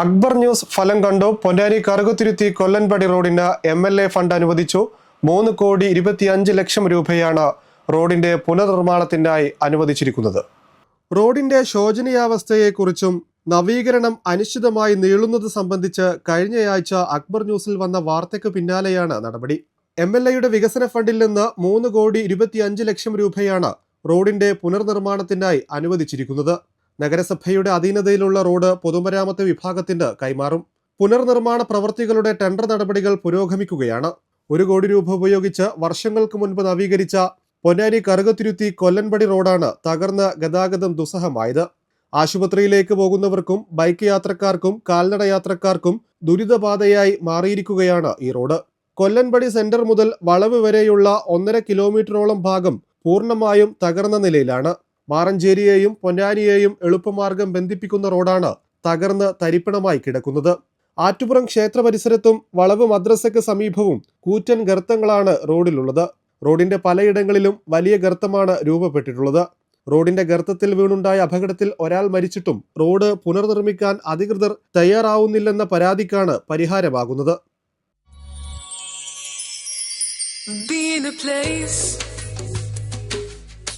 Akbar news ഫലം കണ്ടു. പൊന്നാനി കറുകുത്തിരുത്തി കൊല്ലൻപടി റോഡിന് എം എൽ എ ഫണ്ട് അനുവദിച്ചു. മൂന്ന് കോടി ഇരുപത്തിയഞ്ച് ലക്ഷം രൂപയാണ് റോഡിന്റെ പുനർനിർമ്മാണത്തിനായി അനുവദിച്ചിരിക്കുന്നത്. റോഡിന്റെ ശോചനീയാവസ്ഥയെക്കുറിച്ചും നവീകരണം അനിശ്ചിതമായി നീളുന്നത് സംബന്ധിച്ച് കഴിഞ്ഞയാഴ്ച അക്ബർ ന്യൂസിൽ വന്ന വാർത്തയ്ക്ക് പിന്നാലെയാണ് നടപടി. എം എൽ എയുടെ വികസന ഫണ്ടിൽ നിന്ന് മൂന്ന് കോടി ഇരുപത്തിയഞ്ച് ലക്ഷം രൂപയാണ് റോഡിന്റെ പുനർനിർമ്മാണത്തിനായി അനുവദിച്ചിരിക്കുന്നത്. നഗരസഭയുടെ അധീനതയിലുള്ള റോഡ് പൊതുമരാമത്ത് വിഭാഗത്തിന് കൈമാറും. പുനർനിർമ്മാണ പ്രവൃത്തികളുടെ ടെൻഡർ നടപടികൾ പുരോഗമിക്കുകയാണ്. ഒരു കോടി രൂപ ഉപയോഗിച്ച് വർഷങ്ങൾക്ക് മുൻപ് നവീകരിച്ച പൊന്നാനി കറുകത്തിരുത്തി കൊല്ലൻപടി റോഡാണ് തകർന്ന് ഗതാഗതം ദുസ്സഹമായത്. ആശുപത്രിയിലേക്ക് പോകുന്നവർക്കും ബൈക്ക് യാത്രക്കാർക്കും കാൽനട യാത്രക്കാർക്കും ദുരിതപാതയായി മാറിയിരിക്കുകയാണ് ഈ റോഡ്. കൊല്ലൻപടി സെന്റർ മുതൽ വളവ് വരെയുള്ള ഒന്നര കിലോമീറ്ററോളം ഭാഗം പൂർണമായും തകർന്ന നിലയിലാണ്. മാറഞ്ചേരിയെയും പൊന്നാനിയെയും എളുപ്പമാർഗം ബന്ധിപ്പിക്കുന്ന റോഡാണ് തകർന്ന് തരിപ്പണമായി കിടക്കുന്നത്. ആറ്റുപുറം ക്ഷേത്ര പരിസരത്തും വളവ് മദ്രസയ്ക്ക് സമീപവും കൂറ്റൻ ഗർത്തങ്ങളാണ് റോഡിലുള്ളത്. റോഡിന്റെ പലയിടങ്ങളിലും വലിയ ഗർത്തമാണ് രൂപപ്പെട്ടിട്ടുള്ളത്. റോഡിന്റെ ഗർത്തത്തിൽ വീണുണ്ടായ അപകടത്തിൽ ഒരാൾ മരിച്ചിട്ടും റോഡ് പുനർനിർമ്മിക്കാൻ അധികൃതർ തയ്യാറാവുന്നില്ലെന്ന പരാതിക്കാണ് പരിഹാരമാകുന്നത്. A place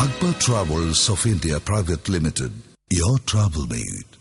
Akbar Travels of India Private Limited. Your travel mate.